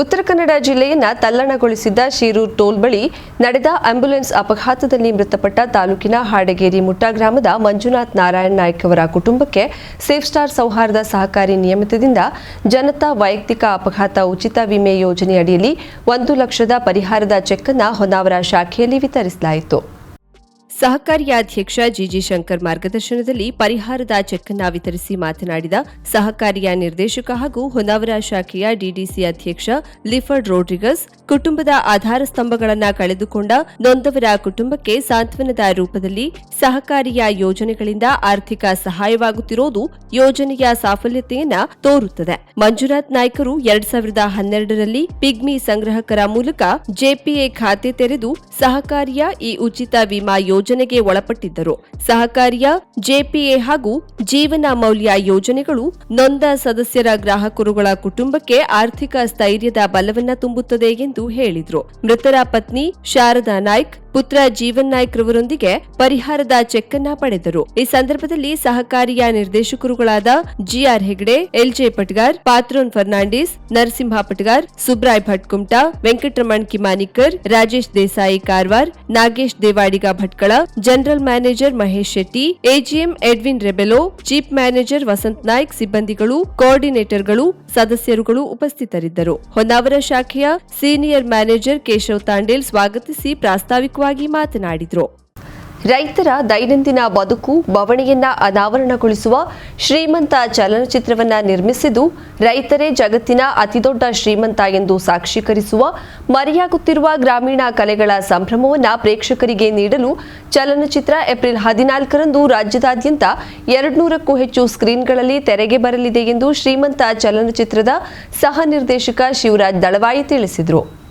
ಉತ್ತರ ಕನ್ನಡ ಜಿಲ್ಲೆಯನ್ನ ತಲ್ಲಣಗೊಳಿಸಿದ್ದ ಶಿರೂರ್ ಟೋಲ್ ಬಳಿ ನಡೆದ ಆಂಬ್ಯುಲೆನ್ಸ್ ಅಪಘಾತದಲ್ಲಿ ಮೃತಪಟ್ಟ ತಾಲೂಕಿನ ಹಾಡಗೇರಿ ಮುಟ್ಟ ಗ್ರಾಮದ ಮಂಜುನಾಥ್ ನಾರಾಯಣ್ ನಾಯ್ಕ ಅವರ ಕುಟುಂಬಕ್ಕೆ ಸೇಫ್ ಸ್ಟಾರ್ ಸೌಹಾರ್ದ ಸಹಕಾರಿ ನಿಯಮಿತದಿಂದ ಜನತಾ ವೈಯಕ್ತಿಕ ಅಪಘಾತ ಉಚಿತ ವಿಮೆ ಯೋಜನೆಯಡಿಯಲ್ಲಿ ಒಂದು ಲಕ್ಷದ ಪರಿಹಾರದ ಚೆಕ್ ಅನ್ನು ಹೊನ್ನಾವರ ಶಾಖೆಯಲ್ಲಿ ವಿತರಿಸಲಾಯಿತು. ಸಹಕಾರಿಯ ಅಧ್ಯಕ್ಷ ಜಿಜಿ ಶಂಕರ್ ಮಾರ್ಗದರ್ಶನದಲ್ಲಿ ಪರಿಹಾರದ ಚೆಕ್ ವಿತರಿಸಿ ಮಾತನಾಡಿದ ಸಹಕಾರಿಯ ನಿರ್ದೇಶಕ ಹಾಗೂ ಹೊನ್ನಾವರ ಶಾಖೆಯ ಡಿಡಿಸಿ ಅಧ್ಯಕ್ಷ ಲಿಫರ್ಡ್ ರೋಡ್ರಿಗಸ್ ಕುಟುಂಬದ ಆಧಾರ ಸ್ತಂಭಗಳನ್ನು ಕಳೆದುಕೊಂಡ ನೊಂದವರ ಕುಟುಂಬಕ್ಕೆ ಸಾಂತ್ವನದ ರೂಪದಲ್ಲಿ ಸಹಕಾರಿಯ ಯೋಜನೆಗಳಿಂದ ಆರ್ಥಿಕ ಸಹಾಯವಾಗುತ್ತಿರೋದು ಯೋಜನೆಯ ಸಾಫಲ್ಯತೆಯನ್ನ ತೋರುತ್ತದೆ. ಮಂಜುನಾಥ್ ನಾಯ್ಕರು ಎರಡ್ ಸಾವಿರದ ಹನ್ನೆರಡರಲ್ಲಿ ಪಿಗ್ಮಿ ಸಂಗ್ರಹಕರ ಮೂಲಕ ಜೆಪಿಎ ಖಾತೆ ತೆರೆದು ಸಹಕಾರಿಯ ಈ ಉಚಿತ ವಿಮಾ ಯೋಜನೆಗೆ ಒಳಪಟ್ಟಿದ್ದರು. ಸಹಕಾರಿಯ ಜೆಪಿಎ ಹಾಗೂ ಜೀವನ ಮೌಲ್ಯ ಯೋಜನೆಗಳು ನೊಂದ ಸದಸ್ಯರ ಗ್ರಾಹಕರುಗಳ ಕುಟುಂಬಕ್ಕೆ ಆರ್ಥಿಕ ಸ್ಥೈರ್ಯದ ಬಲವನ್ನ ತುಂಬುತ್ತದೆ ಎಂದು ಹೇಳಿದ್ರು. ಮೃತರ ಪತ್ನಿ ಶಾರದಾ ನಾಯ್ಕ್, ಪುತ್ರ ಜೀವನ್ ನಾಯ್ಕ್ ರವರೊಂದಿಗೆ ಪರಿಹಾರದ ಚೆಕ್ ಅನ್ನ ಪಡೆದರು. ಈ ಸಂದರ್ಭದಲ್ಲಿ ಸಹಕಾರಿಯ ನಿರ್ದೇಶಕರುಗಳಾದ GR Hegde, LJ Patgar, Patron Fernandes, Narasimha Patgar, Subray Bhatkumta Venkataraman Kimanikar, Rajesh Desai Karwar, Nagesh Devadiga Bhatkal, general manager Mahesh Shetty, AGM Edwin Rebello, chief manager Vasant Naik ಸಿಬ್ಬಂದಿಗಳು, ಕೋಆರ್ಡಿನೇಟರ್ಗಳು, ಸದಸ್ಯರುಗಳು ಉಪಸ್ಥಿತರಿದ್ದರು. ಹೊನ್ನಾವರ ಶಾಖೆಯ ಸೀನಿಯರ್ ಮ್ಯಾನೇಜರ್ ಕೇಶವ್ ತಾಂಡೇಲ್ ಸ್ವಾಗತಿಸಿ ಪ್ರಾಸ್ತಾವಿಕವಾಗಿ ಮಾತನಾಡಿದರು. ರೈತರ ದೈನಂದಿನ ಬದುಕು, ಬವಣೆಯನ್ನ ಅನಾವರಣಗೊಳಿಸುವ ಶ್ರೀಮಂತ ಚಲನಚಿತ್ರವನ್ನ ನಿರ್ಮಿಸಿದ್ದು ರೈತರೇ ಜಗತ್ತಿನ ಅತಿದೊಡ್ಡ ಶ್ರೀಮಂತ ಎಂದು ಸಾಕ್ಷೀಕರಿಸುವ, ಮರೆಯಾಗುತ್ತಿರುವ ಗ್ರಾಮೀಣ ಕಲೆಗಳ ಸಂಭ್ರಮವನ್ನ ಪ್ರೇಕ್ಷಕರಿಗೆ ನೀಡಲು ಚಲನಚಿತ್ರ ಏಪ್ರಿಲ್ ಹದಿನಾಲ್ಕರಂದು ರಾಜ್ಯದಾದ್ಯಂತ ಎರಡ್ನೂರಕ್ಕೂ ಹೆಚ್ಚು ಸ್ಕ್ರೀನ್ಗಳಲ್ಲಿ ತೆರೆಗೆ ಬರಲಿದೆ ಎಂದು ಶ್ರೀಮಂತ ಚಲನಚಿತ್ರದ ಸಹ ನಿರ್ದೇಶಕ ಶಿವರಾಜ್ ದಳವಾಯಿ ತಿಳಿಸಿದರು.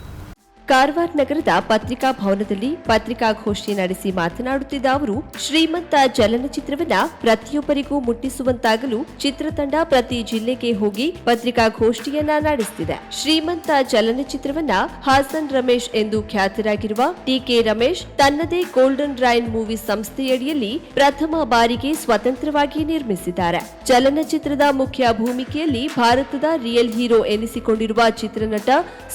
ಕಾರವಾರ ನಗರದ ಪತ್ರಿಕಾ ಭವನದಲ್ಲಿ ಪತ್ರಿಕಾಗೋಷ್ಠಿ ನಡೆಸಿ ಮಾತನಾಡುತ್ತಿದ್ದ ಅವರು, ಶ್ರೀಮಂತ ಚಲನಚಿತ್ರವನ್ನ ಪ್ರತಿಯೊಬ್ಬರಿಗೂ ಮುಟ್ಟಿಸುವಂತಾಗಲು ಚಿತ್ರತಂಡ ಪ್ರತಿ ಜಿಲ್ಲೆಗೆ ಹೋಗಿ ಪತ್ರಿಕಾಗೋಷ್ಠಿಯನ್ನ ನಡೆಸುತ್ತಿದೆ ಶ್ರೀಮಂತ ಚಲನಚಿತ್ರವನ್ನ ಹಾಸನ್ ರಮೇಶ್ ಎಂದು ಖ್ಯಾತರಾಗಿರುವ ಟಿಕೆ ರಮೇಶ್ ತನ್ನದೇ ಗೋಲ್ಡನ್ ರೈನ್ ಮೂವಿ ಸಂಸ್ಥೆಯಡಿಯಲ್ಲಿ ಪ್ರಥಮ ಬಾರಿಗೆ ಸ್ವತಂತ್ರವಾಗಿ ನಿರ್ಮಿಸಿದ್ದಾರೆ. ಚಲನಚಿತ್ರದ ಮುಖ್ಯ ಭೂಮಿಕೆಯಲ್ಲಿ ಭಾರತದ ರಿಯಲ್ ಹೀರೋ ಎನಿಸಿಕೊಂಡಿರುವ ಚಿತ್ರನಟ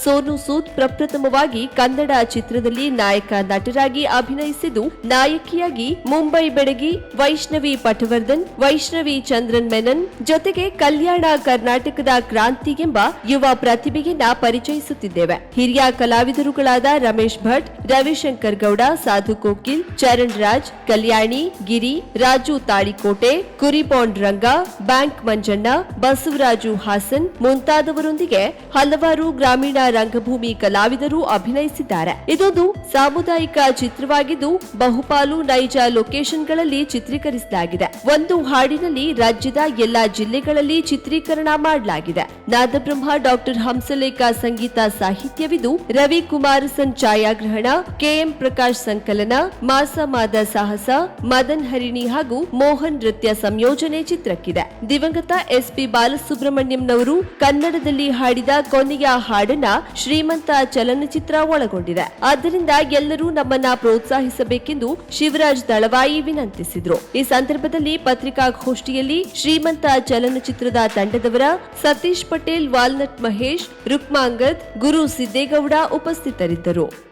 ಸೋನು ಸೂದ್ ಪ್ರಪ್ರಥಮವಾಗಿ ಕನ್ನಡ ಚಿತ್ರದಲ್ಲಿ ನಾಯಕ ನಟರಾಗಿ ಅಭಿನಯಿಸಿದ್ದು, ನಾಯಕಿಯಾಗಿ ಮುಂಬೈ ಬೆಡಗಿ ವೈಷ್ಣವಿ ಪಟವರ್ಧನ್, ವೈಷ್ಣವಿ ಚಂದ್ರನ್ ಮೆನನ್, ಜೊತೆಗೆ ಕಲ್ಯಾಣ ಕರ್ನಾಟಕದ ಕ್ರಾಂತಿ ಎಂಬ ಯುವ ಪ್ರತಿಭೆಯನ್ನ ಪರಿಚಯಿಸುತ್ತಿದ್ದೇವೆ. ಹಿರಿಯ ಕಲಾವಿದರುಗಳಾದ ರಮೇಶ್ ಭಟ್, ರವಿಶಂಕರ್ ಗೌಡ, ಸಾಧು ಕೋಕಿಲ್, ಚರಣ್ ರಾಜ್, ಕಲ್ಯಾಣಿ, ಗಿರಿ, ರಾಜು ತಾಳಿಕೋಟೆ, ಕುರಿಬಾಂಡ್ ರಂಗ, ಬ್ಯಾಂಕ್ ಮಂಜಣ್ಣ, ಬಸವರಾಜು ಹಾಸನ್ ಮುಂತಾದವರೊಂದಿಗೆ ಹಲವಾರು ಗ್ರಾಮೀಣ ರಂಗಭೂಮಿ ಕಲಾವಿದರು ಅಭಿನಯಿಸಿದ್ದಾರೆ. ಇದೊಂದು ಸಾಮುದಾಯಿಕ ಚಿತ್ರವಾಗಿದ್ದು, ಬಹುಪಾಲು ನೈಜ ಲೊಕೇಶನ್ಗಳಲ್ಲಿ ಚಿತ್ರೀಕರಿಸಲಾಗಿದೆ. ಒಂದು ಹಾಡಿನಲ್ಲಿ ರಾಜ್ಯದ ಎಲ್ಲಾ ಜಿಲ್ಲೆಗಳಲ್ಲಿ ಚಿತ್ರೀಕರಣ ಮಾಡಲಾಗಿದೆ. ನಾದಬ್ರಹ್ಮ, ಡಾಕ್ಟರ್ ಹಂಸಲೇಖ ಸಂಗೀತ ಸಾಹಿತ್ಯವಿದು ರವಿ ಕುಮಾರಸನ್ ಛಾಯಾಗ್ರಹಣ, ಕೆಎಂ ಪ್ರಕಾಶ್ ಸಂಕಲನ, ಮಾಸಮಾದ ಸಾಹಸ, ಮದನ್ ಹರಿಣಿ ಹಾಗೂ ಮೋಹನ್ ನೃತ್ಯ ಸಂಯೋಜನೆ ಚಿತ್ರಕ್ಕಿದೆ. ದಿವಂಗತ ಎಸ್ಪಿ ಬಾಲಸುಬ್ರಹ್ಮಣ್ಯಂನವರು ಕನ್ನಡದಲ್ಲಿ ಹಾಡಿದ ಕೊನೆಯ ಹಾಡನ್ನ ಶ್ರೀಮಂತ ಚಲನಚಿತ್ರ ಒಳಗೊಂಡಿದೆ. ಆದ್ದರಿಂದ ಎಲ್ಲರೂ ನಮ್ಮನ್ನ ಪ್ರೋತ್ಸಾಹಿಸಬೇಕೆಂದು ಶಿವರಾಜ್ ದಳವಾಯಿ ವಿನಂತಿಸಿದ್ರು. ಈ ಸಂದರ್ಭದಲ್ಲಿ ಪತ್ರಿಕಾಗೋಷ್ಠಿಯಲ್ಲಿ ಶ್ರೀಮಂತ ಚಲನಚಿತ್ರದ ತಂಡದವರ ಸತೀಶ್ ಪಟೇಲ್ ವಾಲ್ನಟ್ ಮಹೇಶ್ ರುಕ್ಮಾಂಗದ್ ಗುರು ಸಿದ್ದೇಗೌಡ ಉಪಸ್ಥಿತರಿದ್ದರು.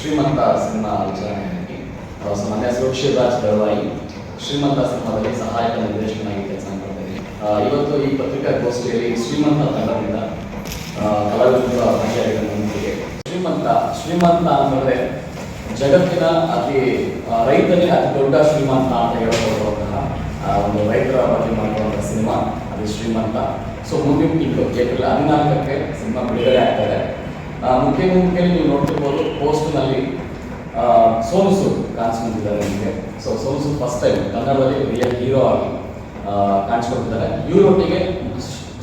ಶ್ರೀಮಂತ ಸಿನಿಮಾ ವಿಚಾರಣೆಯಾಗಿ ಆ, ಸೊ ಶಿವರಾಜ್ ದಳವಾಯಿ ಶ್ರೀಮಂತ ಸಿನಿಮಾದಲ್ಲಿ ಸಹಾಯಕ ನಿರ್ದೇಶಕನಾಗಿ ಕೆಲಸ ಮಾಡ್ತಾ ಇವತ್ತು ಈ ಪತ್ರಿಕಾಗೋಷ್ಠಿಯಲ್ಲಿ ಶ್ರೀಮಂತ ತಂಡದಿಂದ ಕಲಾವಿದರು ಭಾಗಿಯಾಗಿದ್ದಾರೆ ನಮ್ಮೊಂದಿಗೆ ಶ್ರೀಮಂತ ಶ್ರೀಮಂತ ಅಂತಂದರೆ ಜಗತ್ತಿನ ಅತಿ ರೈತನೇ ಅತಿ ದೊಡ್ಡ ಶ್ರೀಮಂತ ಅಂತ ಹೇಳಬಹುದಂತಹ ಆ, ಒಂದು ರೈತರ ಬಗ್ಗೆ ಮಾಡುವಂಥ ಸಿನಿಮಾ ಅದು ಶ್ರೀಮಂತ. ಸೊ ಮುಂದಿನ ತಿಂಗಳು ಏಪ್ರಿಲ್ ಹದಿನಾಲ್ಕಕ್ಕೆ ಸಿನಿಮಾ ಬಿಡುಗಡೆ ಆಗ್ತದೆ ಮುಖ್ಯ ಮುಖ್ಯ ನೀವು ನೋಡ್ತಿರ್ಬೋದು ಪೋಸ್ಟ್ನಲ್ಲಿ ಸೋನು ಸೂದ್ ಕಾಣಿಸ್ಕೊಂಡಿದ್ದಾರೆ ನಿಮಗೆ. ಸೊ ಸೋನುಸು ಫಸ್ಟ್ ಟೈಮ್ ಕನ್ನಡದಲ್ಲಿ ರಿಯಲ್ ಹೀರೋ ಆಗಿ ಕಾಣಿಸ್ಕೊಂಡಿದ್ದಾರೆ. ಇವರೊಟ್ಟಿಗೆ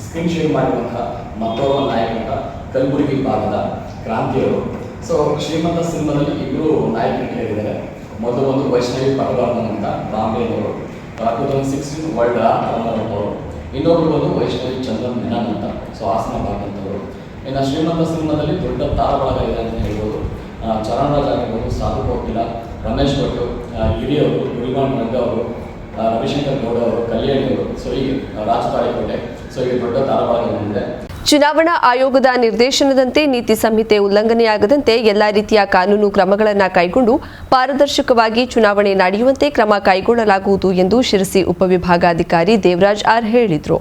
ಸ್ಕ್ರೀನ್ ಶೇರ್ ಮಾಡಿರುವಂತಹ ಮತ್ತೊಬ್ಬ ನಾಯಕ ಕಲಬುರಗಿ ಭಾಗದ ಕ್ರಾಂತಿಯವರು. ಸೊ ಶ್ರೀಮಂತ ಸಿನಿಮಾದಲ್ಲಿ ಇಬ್ಬರು ನಾಯಕರಿದ್ದಾರೆ ಮೊದಲು ಒಂದು ವೈಷ್ಣವಿ ಪಟವರ್ಧನ್ ಅಂತ ಬಾಂಬೆಯವರು ಟೂ ತೌಸಂಡ್ ಸಿಕ್ಸ್ಟೀನ್ ವರ್ಲ್ಡ್ ಅವರು ಇನ್ನೊಬ್ರು ಬಂದು ವೈಷ್ಣವಿ ಚಂದ್ರನ್ ಮೆನನ್ ಅಂತ, ಸೊ ಹಾಸನ ಭಾಗದಂಥವರು ಇನ್ನು ಶ್ರೀಮಂತ ಸಿನಿಮಾದಲ್ಲಿ ದೊಡ್ಡ ತಾರವಾಡ ಇದೆ ಅಂತ ಹೇಳ್ಬೋದು ಆ, ಚರಣ್ ರಾಜ್ ಆಗಿರ್ಬೋದು ಸಾಧು ಕೋಕಿಲ ರಮೇಶ್ ಭಟ್ ಆ, ಹಿರಿಯವರು ಗುರುಗಾನ್ ರಂಗ ಅವರು ರವಿಶಂಕರ್ ಗೌಡ ಅವರು ಕಲ್ಯಾಣಿ ಅವರು ಸೊ ಈಗ ಆ, ರಾಜಪಾಲಿಕೋಟೆ ಸೊ ಈಗ ದೊಡ್ಡ ಧಾರಾವಾಹಿ ಬಂದಿದೆ. ಚುನಾವಣಾ ಆಯೋಗದ ನಿರ್ದೇಶನದಂತೆ ನೀತಿ ಸಂಹಿತೆ ಉಲ್ಲಂಘನೆಯಾಗದಂತೆ ಎಲ್ಲಾ ರೀತಿಯ ಕಾನೂನು ಕ್ರಮಗಳನ್ನು ಕೈಗೊಂಡು ಪಾರದರ್ಶಕವಾಗಿ ಚುನಾವಣೆ ನಡೆಯುವಂತೆ ಕ್ರಮ ಕೈಗೊಳ್ಳಲಾಗುವುದು ಎಂದು ಶಿರಸಿ ಉಪವಿಭಾಗಾಧಿಕಾರಿ ದೇವರಾಜ್ ಆರ್ ಹೇಳಿದರು.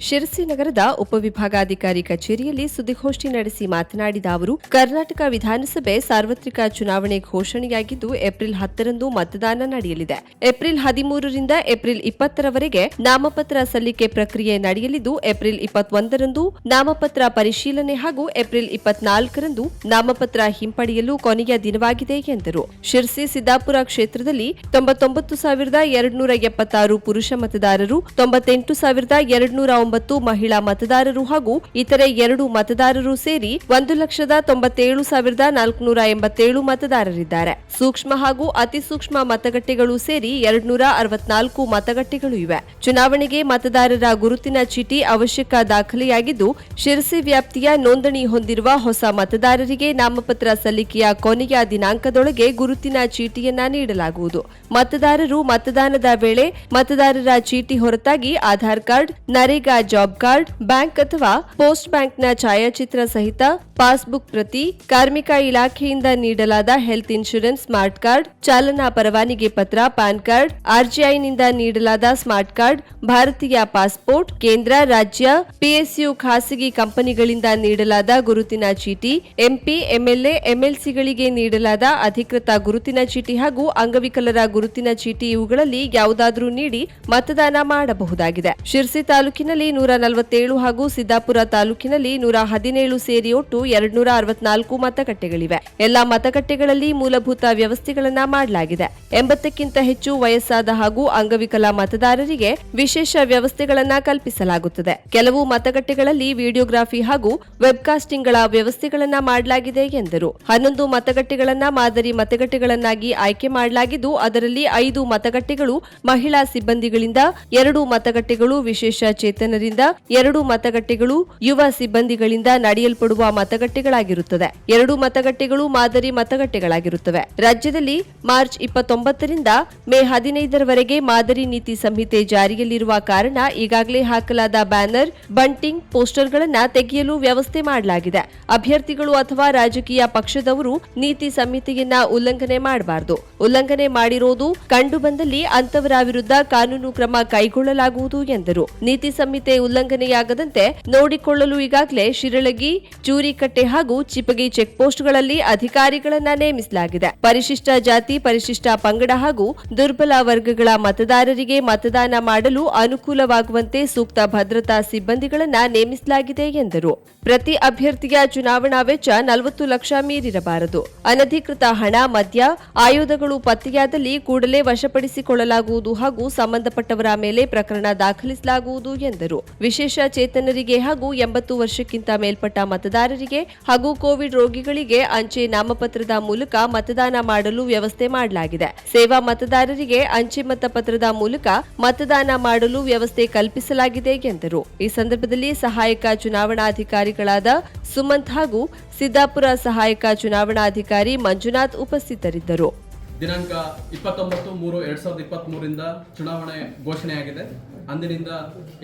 ಶಿರಸಿ ನಗರದ ಉಪವಿಭಾಗಾಧಿಕಾರಿ ಕಚೇರಿಯಲ್ಲಿ ಸುದ್ದಿಗೋಷ್ಠಿ ನಡೆಸಿ ಮಾತನಾಡಿದ ಅವರು, ಕರ್ನಾಟಕ ವಿಧಾನಸಭೆ ಸಾರ್ವತ್ರಿಕ ಚುನಾವಣೆ ಘೋಷಣೆಯಾಗಿದ್ದು ಏಪ್ರಿಲ್ ಹತ್ತರಂದು ಮತದಾನ ನಡೆಯಲಿದೆ. ಏಪ್ರಿಲ್ ಹದಿಮೂರರಿಂದ ಏಪ್ರಿಲ್ ಇಪ್ಪತ್ತರವರೆಗೆ ನಾಮಪತ್ರ ಸಲ್ಲಿಕೆ ಪ್ರಕ್ರಿಯೆ ನಡೆಯಲಿದ್ದು, ಏಪ್ರಿಲ್ ಇಪ್ಪತ್ತೊಂದರಂದು ನಾಮಪತ್ರ ಪರಿಶೀಲನೆ ಹಾಗೂ ಏಪ್ರಿಲ್ ಇಪ್ಪತ್ನಾಲ್ಕರಂದು ನಾಮಪತ್ರ ಹಿಂಪಡೆಯಲು ಕೊನೆಯ ದಿನವಾಗಿದೆ ಎಂದರು. ಶಿರ್ಸಿ ಸಿದ್ದಾಪುರ ಕ್ಷೇತ್ರದಲ್ಲಿ ತೊಂಬತ್ತೊಂಬತ್ತು ಸಾವಿರದ ಎರಡ್ನೂರ ಎಪ್ಪತ್ತಾರು ಪುರುಷ ಮತದಾರರು, ತೊಂಬತ್ತೆಂಟು ಸಾವಿರದ ಎರಡ್ನೂರ ಒಂಬತ್ತು ಮಹಿಳಾ ಮತದಾರರು ಹಾಗೂ ಇತರೆ ಎರಡು ಮತದಾರರು ಸೇರಿ ಒಂದು ಲಕ್ಷದ ತೊಂಬತ್ತೇಳು ಸಾವಿರದ ನಾಲ್ಕುನೂರ ಎಂಬತ್ತೇಳು ಮತದಾರರಿದ್ದಾರೆ. ಸೂಕ್ಷ್ಮ ಹಾಗೂ ಅತಿ ಸೂಕ್ಷ್ಮ ಮತಗಟ್ಟೆಗಳು ಸೇರಿ ಎರಡ್ನೂರ ಅರವತ್ನಾಲ್ಕು ಮತಗಟ್ಟೆಗಳು ಇವೆ. ಚುನಾವಣೆಗೆ ಮತದಾರರ ಗುರುತಿನ ಚೀಟಿ ಅವಶ್ಯಕ ದಾಖಲೆಯಾಗಿದ್ದು, ಶಿರಸಿ ವ್ಯಾಪ್ತಿಯ ನೋಂದಣಿ ಹೊಂದಿರುವ ಹೊಸ ಮತದಾರರಿಗೆ ನಾಮಪತ್ರ ಸಲ್ಲಿಕೆಯ ಕೊನೆಯ ದಿನಾಂಕದೊಳಗೆ ಗುರುತಿನ ಚೀಟಿಯನ್ನ ನೀಡಲಾಗುವುದು. ಮತದಾರರು ಮತದಾನದ ವೇಳೆ ಮತದಾರರ ಚೀಟಿ ಹೊರತಾಗಿ Aadhaar card, NREGA job card, bank ಅಥವಾ ಪೋಸ್ಟ್ ಬ್ಯಾಂಕ್ನ ಛಾಯಾಚಿತ್ರ ಸಹಿತ ಪಾಸ್ಬುಕ್ ಪ್ರತಿ ಕಾರ್ಮಿಕ ಇಲಾಖೆಯಿಂದ ನೀಡಲಾದ ಹೆಲ್ತ್ ಇನ್ಶೂರೆನ್ಸ್ ಸ್ಮಾರ್ಟ್ ಕಾರ್ಡ್, ಚಾಲನಾ ಪರವಾನಗಿ ಪತ್ರ ಪಾನ್ ಕಾರ್ಡ್ ಆರ್ಜಿಐನಿಂದ ನೀಡಲಾದ ಸ್ಮಾರ್ಟ್ ಕಾರ್ಡ್, ಭಾರತೀಯ ಪಾಸ್ಪೋರ್ಟ್, ಕೇಂದ್ರ, ರಾಜ್ಯ ಪಿಎಸ್ಯು ಖಾಸಗಿ ಕಂಪನಿಗಳಿಂದ ನೀಡಲಾದ ಗುರುತಿನ ಚೀಟಿ, ಎಂಪಿ, ಎಂಎಲ್ಎ, ಎಂಎಲ್ಸಿಗಳಿಗೆ ನೀಡಲಾದ ಅಧಿಕೃತ ಗುರುತಿನ ಚೀಟಿ ಹಾಗೂ ಅಂಗವಿಕಲರ ಗುರುತಿನ ಚೀಟಿ ಇವುಗಳಲ್ಲಿ ಯಾವುದಾದರೂ ನೀಡಿ ಮತದಾನ ಮಾಡಬಹುದಾಗಿದೆ. ಶಿರ್ಸಿ ತಾಲೂಕಿನಲ್ಲಿ ನೂರ ನಲವತ್ತೇಳು ಹಾಗೂ ಸಿದ್ದಾಪುರ ತಾಲೂಕಿನಲ್ಲಿ ನೂರ ಹದಿನೇಳು ಸೇರಿ ಒಟ್ಟು ಎರಡ್ನೂರ ಅರವತ್ನಾಲ್ಕು ಮತಗಟ್ಟೆಗಳಿವೆ. ಎಲ್ಲಾ ಮತಗಟ್ಟೆಗಳಲ್ಲಿ ಮೂಲಭೂತ ವ್ಯವಸ್ಥೆಗಳನ್ನ ಮಾಡಲಾಗಿದೆ. ಎಂಬತ್ತಕ್ಕಿಂತ ಹೆಚ್ಚು ವಯಸ್ಸಾದ ಹಾಗೂ ಅಂಗವಿಕಲ ಮತದಾರರಿಗೆ ವಿಶೇಷ ವ್ಯವಸ್ಥೆಗಳನ್ನ ಕಲ್ಪಿಸಲಾಗುತ್ತದೆ. ಕೆಲವು ಮತಗಟ್ಟೆಗಳಲ್ಲಿ ವಿಡಿಯೋಗ್ರಾಫಿ ಹಾಗೂ ವೆಬ್ಕಾಸ್ಟಿಂಗ್ಗಳ ವ್ಯವಸ್ಥೆಗಳನ್ನ ಮಾಡಲಾಗಿದೆ ಎಂದರು. ಹನ್ನೊಂದು ಮತಗಟ್ಟೆಗಳನ್ನ ಮಾದರಿ ಮತಗಟ್ಟೆಗಳನ್ನಾಗಿ ಆಯ್ಕೆ ಮಾಡಲಾಗಿದ್ದು ಅದರಲ್ಲಿ ಐದು ಮತಗಟ್ಟೆಗಳು ಮಹಿಳಾ ಸಿಬ್ಬಂದಿಗಳಿಂದ, ಎರಡು ಮತಗಟ್ಟೆಗಳು ವಿಶೇಷ ಚೇತನರಿಂದ, ಎರಡು ಮತಗಟ್ಟೆಗಳು ಯುವ ಸಿಬ್ಬಂದಿಗಳಿಂದ ನಡೆಯಲ್ಪಡುವ ಮತಗಟ್ಟೆಗಳಾಗಿರುತ್ತದೆ ಎರಡು ಮತಗಟ್ಟೆಗಳು ಮಾದರಿ ಮತಗಟ್ಟೆಗಳಾಗಿರುತ್ತವೆ. ರಾಜ್ಯದಲ್ಲಿ ಮಾರ್ಚ್ ಇಪ್ಪತ್ತೊಂಬತ್ತರಿಂದ ಮೇ ಹದಿನೈದರವರೆಗೆ ಮಾದರಿ ನೀತಿ ಸಂಹಿತೆ ಜಾರಿಯಲ್ಲಿರುವ ಕಾರಣ ಈಗಾಗಲೇ ಹಾಕಲಾದ ಬ್ಯಾನರ್, ಬಂಟಿಂಗ್ ಪೋಸ್ಟರ್ಗಳನ್ನು ತೆಗೆಯಲು ವ್ಯವಸ್ಥೆ ಮಾಡಲಾಗಿದೆ. ಅಭ್ಯರ್ಥಿಗಳು ಅಥವಾ ರಾಜಕೀಯ ಪಕ್ಷದವರು ನೀತಿ ಸಂಹಿತೆಯನ್ನ ಉಲ್ಲಂಘನೆ ಮಾಡಬಾರದು. ಉಲ್ಲಂಘನೆ ಮಾಡಿರೋದು ಕಂಡು ಬಂದಲ್ಲಿ ಅಂತವರ ವಿರುದ್ಧ ಕಾನೂನು ಕ್ರಮ ಕೈಗೊಳ್ಳಲಾಗುವುದು ಎಂದರು. ನೀತಿ ಸಂಹಿತೆ ಉಲ್ಲಂಘನೆಯಾಗದಂತೆ ನೋಡಿಕೊಳ್ಳಲು ಈಗಾಗಲೇ ಶಿರಳಗಿ, ಚೂರಿಕಟ್ಟೆ ಹಾಗೂ ಚಿಪಗಿ ಚೆಕ್ ಪೋಸ್ಟ್ಗಳಲ್ಲಿ ಅಧಿಕಾರಿಗಳನ್ನ ನೇಮಿಸಲಾಗಿದೆ. ಪರಿಶಿಷ್ಟ ಜಾತಿ, ಪರಿಶಿಷ್ಟ ಪಂಗಡ ಹಾಗೂ ದುರ್ಬಲ ವರ್ಗಗಳ ಮತದಾರರಿಗೆ ಮತದಾನ ಮಾಡಲು ಅನುಕೂಲವಾಗುವಂತೆ ಸೂಕ್ತ ಭದ್ರತಾ ಸಿಬ್ಬಂದಿಗಳನ್ನ ನೇಮಿಸಲಾಗಿದೆ ಎಂದರು. ಪ್ರತಿ ಅಭ್ಯರ್ಥಿಯ ಚುನಾವಣಾ ವೆಚ್ಚ ನಲವತ್ತು ಲಕ್ಷ ಮೀರಿರಬಾರದು. ಅನಧಿಕೃತ ಹಣ, ಮದ್ಯ, ಆಯುಧಗಳು ಪತ್ತೆಯಾದಲ್ಲಿ ಕೂಡಲೇ ವಶಪಡಿಸಿಕೊಳ್ಳಲಾಗುವುದು ಹಾಗೂ ಸಂಬಂಧಪಟ್ಟವರ ಮೇಲೆ ಪ್ರಕರಣ ದಾಖಲಿಸಲಾಗುವುದು ಎಂದರು. ವಿಶೇಷ ಚೇತನರಿಗೆ ಹಾಗೂ ಎಂಬತ್ತು ವರ್ಷಕ್ಕಿಂತ ಮೇಲ್ಪಟ್ಟ ಮತದಾರರಿಗೆ ಹಾಗೂ ಕೋವಿಡ್ ರೋಗಿಗಳಿಗೆ ಅಂಚೆ ನಾಮಪತ್ರದ ಮೂಲಕ ಮತದಾನ ಮಾಡಲು ವ್ಯವಸ್ಥೆ ಮಾಡಲಾಗಿದೆ. ಸೇವಾ ಮತದಾರರಿಗೆ ಅಂಚೆ ಮತಪತ್ರದ ಮೂಲಕ ಮತದಾನ ಮಾಡಲು ವ್ಯವಸ್ಥೆ ಕಲ್ಪಿಸಲಾಗಿದೆ ಎಂದರು. ಈ ಸಂದರ್ಭದಲ್ಲಿ ಸಹಾಯಕ ಚುನಾವಣಾಧಿಕಾರಿಗಳಾದ ಸುಮಂತ್ ಹಾಗೂ ಸಿದ್ದಾಪುರ ಸಹಾಯಕ ಚುನಾವಣಾಧಿಕಾರಿ ಮಂಜುನಾಥ್ ಉಪಸ್ಥಿತರಿದ್ದರು. ದಿನಾಂಕ ಇಪ್ಪತ್ತೊಂಬತ್ತು ಮೂರು ಎರಡು ಸಾವಿರದ ಇಪ್ಪತ್ತ್ಮೂರಿಂದ ಚುನಾವಣೆ ಘೋಷಣೆಯಾಗಿದೆ. ಅಂದಿನಿಂದ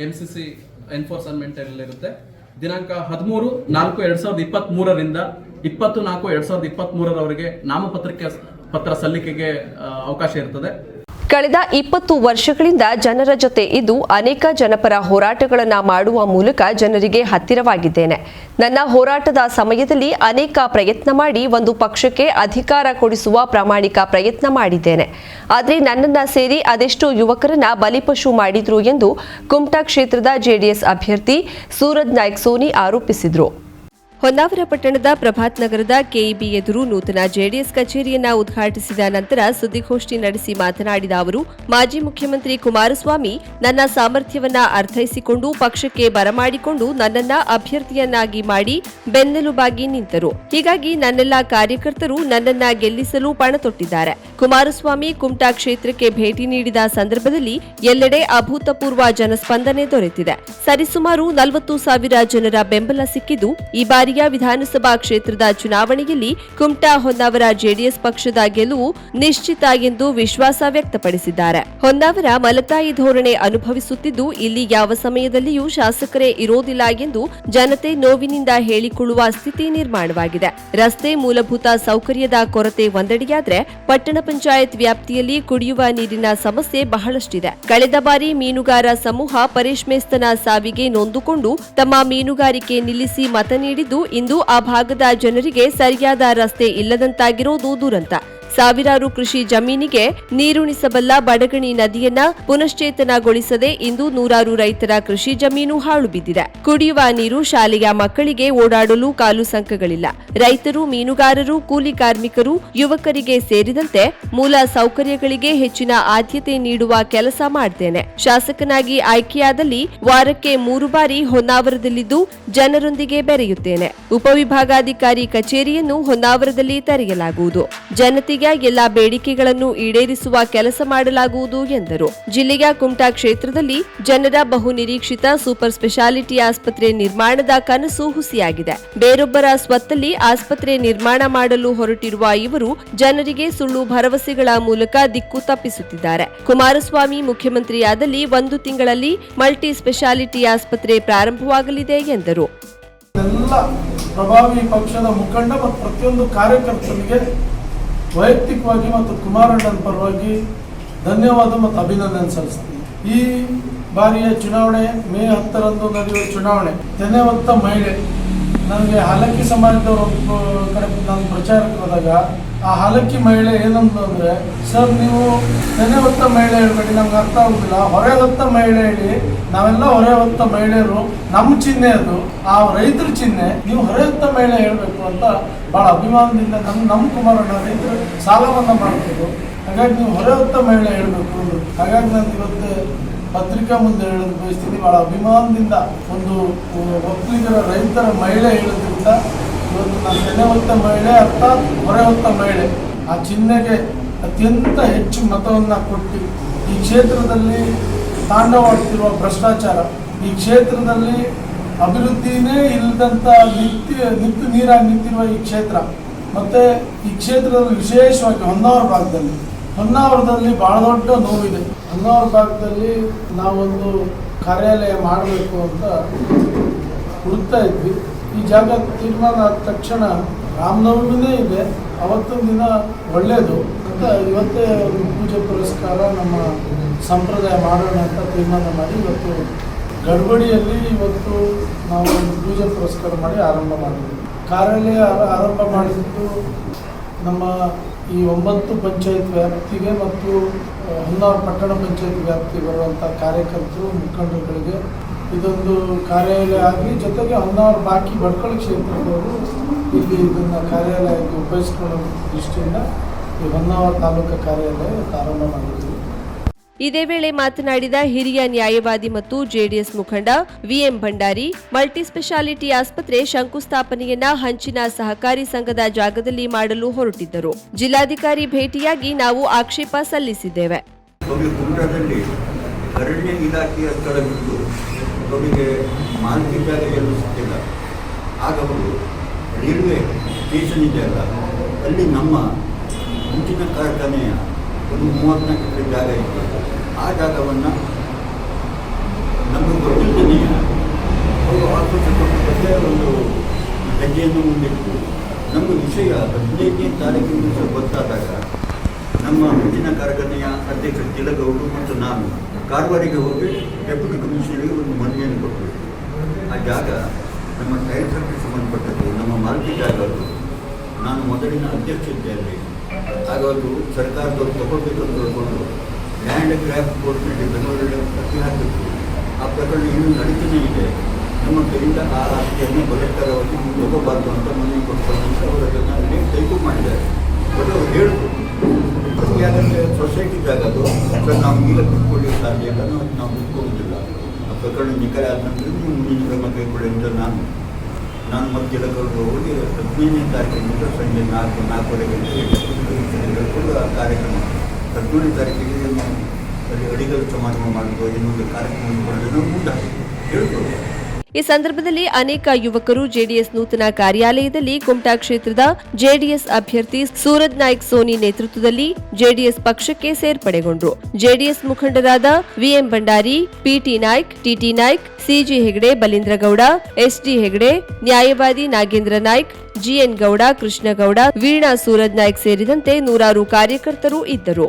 ಎಂ ಸಿ ಸಿ ಎನ್ಫೋರ್ಸ್ಮೆಂಟಲ್ಲಿರುತ್ತೆ ದಿನಾಂಕ ಹದಿಮೂರು ನಾಲ್ಕು ಎರಡು ಸಾವಿರದ ಇಪ್ಪತ್ತ್ಮೂರರಿಂದ ಇಪ್ಪತ್ತು ನಾಲ್ಕು ಎರಡು ಸಾವಿರದ ಇಪ್ಪತ್ತ್ಮೂರರವರೆಗೆ ನಾಮಪತ್ರಿಕೆ ಪತ್ರ ಸಲ್ಲಿಕೆಗೆ ಅವಕಾಶ ಇರ್ತದೆ. ಕಳೆದ ಇಪ್ಪತ್ತು ವರ್ಷಗಳಿಂದ ಜನರ ಜೊತೆ ಇದ್ದು ಅನೇಕ ಜನಪರ ಹೋರಾಟಗಳನ್ನು ಮಾಡುವ ಮೂಲಕ ಜನರಿಗೆ ಹತ್ತಿರವಾಗಿದ್ದೇನೆ. ನನ್ನ ಹೋರಾಟದ ಸಮಯದಲ್ಲಿ ಅನೇಕ ಪ್ರಯತ್ನ ಮಾಡಿ ಒಂದು ಪಕ್ಷಕ್ಕೆ ಅಧಿಕಾರ ಕೊಡಿಸುವ ಪ್ರಾಮಾಣಿಕ ಪ್ರಯತ್ನ ಮಾಡಿದ್ದೇನೆ. ಆದರೆ ನನ್ನನ್ನ ಸೇರಿ ಅದೆಷ್ಟು ಯುವಕರನ್ನ ಬಲಿಪಶು ಮಾಡಿದ್ರು ಎಂದು ಕುಮಟಾ ಕ್ಷೇತ್ರದ ಜೆಡಿಎಸ್ ಅಭ್ಯರ್ಥಿ ಸೂರಜ್ ನಾಯ್ಕ್ ಸೋನಿ ಆರೋಪಿಸಿದರು. ಹೊನ್ನಾವರ ಪಟ್ಟಣದ ಪ್ರಭಾತ್ ನಗರದ ಕೆಇಬಿ ಎದುರು ನೂತನ ಜೆಡಿಎಸ್ ಕಚೇರಿಯನ್ನ ಉದ್ಘಾಟಿಸಿದ ನಂತರ ಸುದ್ದಿಗೋಷ್ಠಿ ನಡೆಸಿ ಮಾತನಾಡಿದ ಅವರು, ಮಾಜಿ ಮುಖ್ಯಮಂತ್ರಿ ಕುಮಾರಸ್ವಾಮಿ ನನ್ನ ಸಾಮರ್ಥ್ಯವನ್ನ ಅರ್ಥೈಸಿಕೊಂಡು ಪಕ್ಷಕ್ಕೆ ಬರಮಾಡಿಕೊಂಡು ನನ್ನನ್ನ ಅಭ್ಯರ್ಥಿಯನ್ನಾಗಿ ಮಾಡಿ ಬೆನ್ನೆಲುಬಾಗಿ ನಿಂತರು. ಹೀಗಾಗಿ ನನ್ನೆಲ್ಲ ಕಾರ್ಯಕರ್ತರು ನನ್ನನ್ನ ಗೆಲ್ಲಿಸಲು ಪಣ ತೊಟ್ಟಿದ್ದಾರೆ ಕುಮಾರಸ್ವಾಮಿ ಕುಮಟಾ ಕ್ಷೇತ್ರಕ್ಕೆ ಭೇಟಿ ನೀಡಿದ ಸಂದರ್ಭದಲ್ಲಿ ಎಲ್ಲೆಡೆ ಅಭೂತಪೂರ್ವ ಜನಸ್ಪಂದನೆ ದೊರೆತಿದೆ. ಸರಿಸುಮಾರು ನಲವತ್ತು ಸಾವಿರ ಜನರ ಬೆಂಬಲ ಸಿಕ್ಕಿದ್ದು, ಈ ಬಾರಿ ಬಾರಿಯ ವಿಧಾನಸಭಾ ಕ್ಷೇತ್ರದ ಚುನಾವಣೆಯಲ್ಲಿ ಕುಮಟಾ ಹೊನ್ನಾವರ ಜೆಡಿಎಸ್ ಪಕ್ಷದ ಗೆಲುವು ನಿಶ್ಚಿತ ಎಂದು ವಿಶ್ವಾಸ ವ್ಯಕ್ತಪಡಿಸಿದ್ದಾರೆ. ಹೊನ್ನಾವರ ಮಲತಾಯಿ ಧೋರಣೆ ಅನುಭವಿಸುತ್ತಿದ್ದು, ಇಲ್ಲಿ ಯಾವ ಸಮಯದಲ್ಲಿಯೂ ಶಾಸಕರೇ ಇರೋದಿಲ್ಲ ಎಂದು ಜನತೆ ನೋವಿನಿಂದ ಹೇಳಿಕೊಳ್ಳುವ ಸ್ಥಿತಿ ನಿರ್ಮಾಣವಾಗಿದೆ. ರಸ್ತೆ ಮೂಲಭೂತ ಸೌಕರ್ಯದ ಕೊರತೆ ಒಂದೆಡೆಯಾದ್ರೆ ಪಟ್ಟಣ ಪಂಚಾಯತ್ ವ್ಯಾಪ್ತಿಯಲ್ಲಿ ಕುಡಿಯುವ ನೀರಿನ ಸಮಸ್ಯೆ ಬಹಳಷ್ಟಿದೆ. ಕಳೆದ ಬಾರಿ ಮೀನುಗಾರ ಸಮೂಹ ಪರೇಶ್ ಮೇಸ್ತನ ಸಾವಿಗೆ ನೊಂದುಕೊಂಡು ತಮ್ಮ ಮೀನುಗಾರಿಕೆ ನಿಲ್ಲಿಸಿ ಮತ ನೀಡಿದ್ದು ಇಂದು ಆ ಭಾಗದ ಜನರಿಗೆ ಸರಿಯಾದ ರಸ್ತೆ ಇಲ್ಲದಂತಾಗಿರೋದು ದುರಂತ. ಸಾವಿರಾರು ಕೃಷಿ ಜಮೀನಿಗೆ ನೀರುಣಿಸಬಲ್ಲ ಬಡಗಣಿ ನದಿಯನ್ನ ಪುನಶ್ಚೇತನಗೊಳಿಸದೆ ಇಂದು ನೂರಾರು ರೈತರ ಕೃಷಿ ಜಮೀನು ಹಾಳು ಬಿದ್ದಿದೆ. ಕುಡಿಯುವ ನೀರು ಶಾಲೆಯ ಮಕ್ಕಳಿಗೆ ಓಡಾಡಲು ಕಾಲು ಸಂಕಗಳಿಲ್ಲ. ರೈತರು, ಮೀನುಗಾರರು, ಕೂಲಿ ಕಾರ್ಮಿಕರು, ಯುವಕರಿಗೆ ಸೇರಿದಂತೆ ಮೂಲ ಸೌಕರ್ಯಗಳಿಗೆ ಹೆಚ್ಚಿನ ಆದ್ಯತೆ ನೀಡುವ ಕೆಲಸ ಮಾಡ್ತೇನೆ. ಶಾಸಕನಾಗಿ ಆಯ್ಕೆಯಾದಲ್ಲಿ ವಾರಕ್ಕೆ ಮೂರು ಬಾರಿ ಹೊನ್ನಾವರದಲ್ಲಿದ್ದು ಜನರೊಂದಿಗೆ ಬೆರೆಯುತ್ತೇನೆ. ಉಪವಿಭಾಗಾಧಿಕಾರಿ ಕಚೇರಿಯನ್ನು ಹೊನ್ನಾವರದಲ್ಲಿ ತೆರೆಯಲಾಗುವುದು. ಜನತೆಗೆ ಎಲ್ಲಾ ಬೇಡಿಕೆಗಳನ್ನು ಈಡೇರಿಸುವ ಕೆಲಸ ಮಾಡಲಾಗುವುದು ಎಂದರು. ಜಿಲ್ಲೆಯ ಕುಮಟಾ ಕ್ಷೇತ್ರದಲ್ಲಿ ಜನರ ಬಹು ನಿರೀಕ್ಷಿತ ಸೂಪರ್ ಸ್ಪೆಷಾಲಿಟಿ ಆಸ್ಪತ್ರೆ ನಿರ್ಮಾಣದ ಕನಸು ಹುಸಿಯಾಗಿದೆ. ಬೇರೊಬ್ಬರ ಸ್ವತ್ತಲ್ಲಿ ಆಸ್ಪತ್ರೆ ನಿರ್ಮಾಣ ಮಾಡಲು ಹೊರಟಿರುವ ಇವರು ಜನರಿಗೆ ಸುಳ್ಳು ಭರವಸೆಗಳ ಮೂಲಕ ದಿಕ್ಕು ತಪ್ಪಿಸುತ್ತಿದ್ದಾರೆ. ಕುಮಾರಸ್ವಾಮಿ ಮುಖ್ಯಮಂತ್ರಿಯಾದಲ್ಲಿ ಒಂದು ತಿಂಗಳಲ್ಲಿ ಮಲ್ಟಿ ಸ್ಪೆಷಾಲಿಟಿ ಆಸ್ಪತ್ರೆ ಪ್ರಾರಂಭವಾಗಲಿದೆ ಎಂದರು. ಪ್ರಭಾವಿ ಪಕ್ಷದ ಮುಖಂಡ ಮತ್ತು ಪ್ರತಿಯೊಂದು ಕಾರ್ಯಕರ್ತರಿಗೆ ವೈಯಕ್ತಿಕವಾಗಿ ಮತ್ತು ಕುಮಾರಣ್ಣನ ಪರವಾಗಿ ಧನ್ಯವಾದ ಮತ್ತು ಅಭಿನಂದನೆ ಸಲ್ಲಿಸ್ತೀನಿ. ಈ ಬಾರಿಯ ಚುನಾವಣೆ ಮೇ ಹತ್ತರಂದು ನಡೆಯುವ ಚುನಾವಣೆ. ತೆನೆವತ್ತ ಮಹಿಳೆ. ನನಗೆ ಹಾಲಕ್ಕಿ ಸಮಾಜದವರು ಒಬ್ಬ ಕಡೆ ನಾನು ಪ್ರಚಾರಕ್ಕೆ ಹೋದಾಗ ಆ ಹಾಲಕ್ಕಿ ಮಹಿಳೆ ಏನಂತ ಅಂದ್ರೆ, ಸರ್, ನೀವು ತೆನೆ ಹೊತ್ತ ಮಹಿಳೆ ಹೇಳ್ಬೇಡಿ, ನಮ್ಗೆ ಅರ್ಥ ಆಗೋದಿಲ್ಲ. ಹೊರೆ ಹೊತ್ತ ಮಹಿಳೆ ಹೇಳಿ, ನಾವೆಲ್ಲ ಹೊರೆ ಹೊತ್ತ ಮಹಿಳೆಯರು ನಮ್ಮ ಚಿಹ್ನೆ ಅದು, ಆ ರೈತರ ಚಿಹ್ನೆ, ನೀವು ಹೊರೆ ಹೊತ್ತ ಮಹಿಳೆ ಹೇಳಬೇಕು ಅಂತ ಬಹಳ ಅಭಿಮಾನದಿಂದ ನಮ್ಮ ನಮ್ಮ ಕುಮಾರಣ್ಣ ರೈತರು ಸಾಲವನ್ನ ಮಾಡ್ತಿದ್ರು. ಹಾಗಾಗಿ ನೀವು ಹೊರೆ ಹೊತ್ತ ಮಹಿಳೆ ಹೇಳಬೇಕು ಹಾಗಾಗಿ ನಾನು ಇವತ್ತು ಪತ್ರಿಕಾ ಮುಂದೆ ಹೇಳೋದು ಬಯಸ್ತೀನಿ. ಬಹಳ ಅಭಿಮಾನದಿಂದ ಒಂದು ಒಕ್ಕಲಿಗರ, ರೈತರ ಮಹಿಳೆ ಹೇಳೋದ್ರಿಂದ ಇವತ್ತು ನಾನು ಹೊತ್ತ ಮಹಿಳೆ ಅರ್ಥಾತ್ ಹೊರೆ ಹೊತ್ತ ಮಹಿಳೆ. ಆ ಚಿಹ್ನೆಗೆ ಅತ್ಯಂತ ಹೆಚ್ಚು ಮತವನ್ನು ಕೊಟ್ಟು ಈ ಕ್ಷೇತ್ರದಲ್ಲಿ ತಾಂಡವಾಡ್ತಿರುವ ಭ್ರಷ್ಟಾಚಾರ, ಈ ಕ್ಷೇತ್ರದಲ್ಲಿ ಅಭಿವೃದ್ಧಿನೇ ಇಲ್ಲದಂತ ನಿತ್ಯ ನಿಂತು ನೀರಾಗಿ ನಿಂತಿರುವ ಈ ಕ್ಷೇತ್ರ. ಮತ್ತೆ ಈ ಕ್ಷೇತ್ರದಲ್ಲಿ ವಿಶೇಷವಾಗಿ ಹೊನ್ನಾವರ ಭಾಗದಲ್ಲಿ, ಹೊನ್ನಾವರದಲ್ಲಿ ಬಹಳ ದೊಡ್ಡ ನೋವಿದೆ. ಹೊನ್ನಾವರ ಭಾಗದಲ್ಲಿ ನಾವೊಂದು ಕಾರ್ಯಾಲಯ ಮಾಡಬೇಕು ಅಂತ ಹುಡುಕ್ತಾ ಇದ್ವಿ. ಈ ಜಾಗ ತೀರ್ಮಾನ ಆದ ತಕ್ಷಣ ರಾಮನವಮಿನೇ ಇದೆ. ಅವತ್ತೊಂದು ದಿನ ಒಳ್ಳೆಯದು ಅಂತ ಇವತ್ತೇ ಪೂಜೆ ಪುರಸ್ಕಾರ ನಮ್ಮ ಸಂಪ್ರದಾಯ ಮಾಡೋಣ ಅಂತ ತೀರ್ಮಾನ ಮಾಡಿ ಇವತ್ತು ಗಡ್ಬಡಿಯಲ್ಲಿ ಇವತ್ತು ನಾವು ಒಂದು ಪೂಜೆ ಪುರಸ್ಕಾರ ಮಾಡಿ ಆರಂಭ ಮಾಡಿದ್ವಿ. ಕಾರ್ಯಾಲಯ ಆರಂಭ ಮಾಡಿದ್ದು ನಮ್ಮ ಈ ಒಂಬತ್ತು ಪಂಚಾಯತ್ ವ್ಯಾಪ್ತಿಗೆ ಮತ್ತು ಹೊನ್ನಾವರ ಪಟ್ಟಣ ಪಂಚಾಯತ್ ವ್ಯಾಪ್ತಿಗೆ ಬರುವಂಥ ಕಾರ್ಯಕರ್ತರು, ಮುಖಂಡರುಗಳಿಗೆ ಇದೊಂದು ಕಾರ್ಯಾಲಯ ಆಗಲಿ ಜೊತೆಗೆ ಹೊನ್ನಾವರ ಬಾಕಿ ಭಟ್ಕಳ ಕ್ಷೇತ್ರದವರು ಇಲ್ಲಿ ಇದನ್ನು ಕಾರ್ಯಾಲಯಕ್ಕೆ ಉಪಯೋಗಿಸ್ಕೊಳ್ಳೋ ದೃಷ್ಟಿಯಿಂದ ಈ ಹೊನ್ನಾವರ ತಾಲೂಕು ಕಾರ್ಯಾಲಯ ಪ್ರಾರಂಭ ಮಾಡಿದ್ದೀವಿ ಇದೇ ವೇಳೆ ಮಾತನಾಡಿದ ಹಿರಿಯ ನ್ಯಾಯವಾದಿ ಮತ್ತು ಜೆಡಿಎಸ್ ಮುಖಂಡ ವಿಎಂ ಭಂಡಾರಿ ಮಲ್ಟಿಸ್ಪೆಷಾಲಿಟಿ ಆಸ್ಪತ್ರೆ ಶಂಕುಸ್ಥಾಪನೆಯನ್ನ ಹಂಚಿನ ಸಹಕಾರಿ ಸಂಘದ ಜಾಗದಲ್ಲಿ ಮಾಡಲು ಹೊರಟಿದ್ದರು. ಜಿಲ್ಲಾಧಿಕಾರಿ ಭೇಟಿಯಾಗಿ ನಾವು ಆಕ್ಷೇಪ ಸಲ್ಲಿಸಿದ್ದೇವೆ. ನಮಗೆ ಮಾನಸಿಕ ಏನು ಸಿಕ್ಕಿಲ್ಲ. ಆಗ ಅವರು ರೈಲ್ವೆ ಸ್ಟೇಷನ್ ಇದೆಯಲ್ಲ ಅಲ್ಲಿ ನಮ್ಮ ಮುಂಚಿನ ಕಾರ್ಖಾನೆಯ ಒಂದು ಮೂವತ್ತ್ನಾಲ್ಕು ಎಕರೆ ಜಾಗ ಇತ್ತು ಆ ಜಾಗವನ್ನು ನಮ್ಮ ಗೊತ್ತಿಲ್ಲದನೆಯ ಅವರು ಆಸ್ಪತ್ರೆ ಒಂದು ಹೆಜ್ಜೆಯನ್ನು ಮುಂದಿಟ್ಟು, ನಮ್ಮ ವಿಷಯ ಹದಿನೈದನೇ ತಾರೀಕಿನ ದಿವಸ ಗೊತ್ತಾದಾಗ ನಮ್ಮ ಮುಂಚಿನ ಕಾರ್ಖಾನೆಯ ಅಧ್ಯಕ್ಷ ತಿಲಗೌಡರು ಮತ್ತು ನಾನು ಕಾರವಾರಿಗೆ ಹೋಗಿ ಡೆಪ್ಯೂಟಿ ಕಮಿಷನರ್ಗೆ ಒಂದು ಮನೆಯನ್ನು ಕೊಟ್ಟರು. ಆ ಜಾಗ ನಮ್ಮ ಫ್ಯಾಕ್ಟ್ರಿ ಸಂಬಂಧಪಟ್ಟದ್ದು, ನಮ್ಮ ಮಾರ್ಕೆಟ್ ಜಾಗ ಅದು. ನಾನು ಮೊದಲಿನ ಅಧ್ಯಕ್ಷ ಇದ್ದೇನೆ ಆಗ ಅದು ಸರ್ಕಾರದವರು ತಗೊಳ್ಬೇಕಂತ ಹೇಳ್ಕೊಂಡು ಲ್ಯಾಂಡ್ ಕ್ರಾಫ್ಟ್ ಕೋರ್ಟ್ನಲ್ಲಿ ಬೆಂಗಳೂರಲ್ಲಿ ಪ್ರತಿ ಹಾಕಿತ್ತು ಆ ಪ್ರಕರಣ ಇನ್ನೂ ನಡೀತಾನೆ ಇದೆ. ನಮ್ಮ ಕೈಯಿಂದ ಆ ಆಸ್ತಿಯನ್ನು ಬಲತ್ಕಾರವಾಗಿ ತಗೋಬಾರ್ದು ಅಂತ ಮನವಿ ಕೊಟ್ಟು ಅಂತ ಜನ ಅದನ್ನು ಅಲ್ಲಿ ಟೈಪು ಮಾಡಿದ್ದಾರೆ. ಬಟ್ ಅವ್ರು ಹೇಳಿದ್ರು ಯಾಕಂದರೆ ಸೊಸೈಟಿ ಜಾಗ ಅದು. ಸರ್, ನಾವು ಈಗ ಬಿಟ್ಕೊಳ್ಳಿ ಸಾಧ್ಯ ಇಲ್ಲ. ನಾವು ನಾವು ಆ ಪ್ರಕರಣ ನಿಖರ ಆದ ನಂತರ ನೀವು ಮುಂದಿನ ಕ್ರಮ ಕೈಗೊಳ್ಳಿ ನಾನು ನಾನು ಮತ್ತೆ ಎಲ್ಲರೂ ಹೋಗಿ ಹದಿನೈದನೇ ತಾರೀಕಿನಿಂದ ಸಂಜೆ ನಾಲ್ಕು ನಾಲ್ಕೂವರೆ ಗಂಟೆಗೆ ಆ ಕಾರ್ಯಕ್ರಮ ಹದಿನೇಳನೇ ತಾರೀಕಿಗೆ ನಾವು ಅಲ್ಲಿ ಅಡಿಗರು ಸಮಾರಂಭ ಮಾಡಿದ್ದು ಇನ್ನೊಂದು ಕಾರ್ಯಕ್ರಮ ಮಾಡಿದ್ದು ಊಟ ಹೇಳ್ಬೋದು. ಈ ಸಂದರ್ಭದಲ್ಲಿ ಅನೇಕ ಯುವಕರು ಜೆಡಿಎಸ್ ನೂತನ ಕಾರ್ಯಾಲಯದಲ್ಲಿ ಕುಮಟಾ ಕ್ಷೇತ್ರದ ಜೆಡಿಎಸ್ ಅಭ್ಯರ್ಥಿ ಸೂರಜ್ ನಾಯ್ಕ್ ಸೋನಿ ನೇತೃತ್ವದಲ್ಲಿ ಜೆಡಿಎಸ್ ಪಕ್ಷಕ್ಕೆ ಸೇರ್ಪಡೆಗೊಂಡರು. ಜೆಡಿಎಸ್ ಮುಖಂಡರಾದ VM Bhandari, PT Naik, TT Naik, CG Hegade, Balindragowda, SD Hegade, ನ್ಯಾಯವಾದಿ ನಾಗೇಂದ್ರ ನಾಯ್ಕ್, ಜಿಎನ್ ಗೌಡ, ಕೃಷ್ಣಗೌಡ, ವೀಣಾ ಸೂರಜ್ ನಾಯ್ಕ್ ಸೇರಿದಂತೆ ನೂರಾರು ಕಾರ್ಯಕರ್ತರು ಇದ್ದರು.